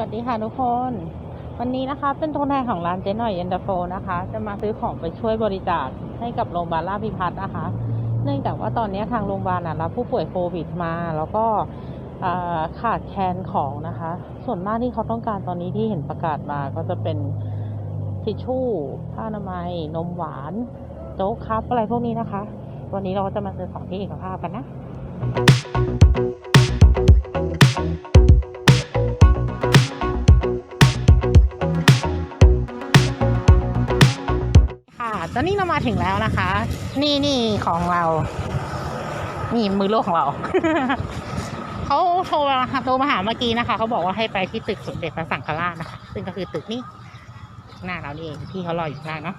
สวัสดีค่ะทุกคน วันนี้นะคะเป็นตัวแทนของร้านเจ๊หน่อยเย็นตาโฟนะคะ จะมาซื้อของไปช่วยบริจาคให้กับโรงพยาบาลราชพิพัฒน์นะคะ เนื่องจากว่าตอนนี้ทางโรงพยาบาลรับผู้ป่วยโควิดมาแล้วก็ขาดแคลนของนะคะ ส่วนมากที่เขาต้องการตอนนี้ที่เห็นประกาศมาก็จะเป็นทิชชู่ผ้าอนามัย นมหวาน โจ๊กครับอะไรพวกนี้นะคะ วันนี้เราก็จะมาซื้อของที่เอกภาพกันนะ่ะตอนนี้เรามาถึงแล้วนะคะ นี่นี่ของเรา นี่มือโลกของเรา เขาโทรมาโทรมาหาเมื่อกี้นะคะ เขาบอกว่าให้ไปที่ตึกสมเด็จพระสังฆราชนะคะ ซึ่งก็คือตึกนี้ หน้าเรานี่เองที่เขารออยู่ข้างเนาะ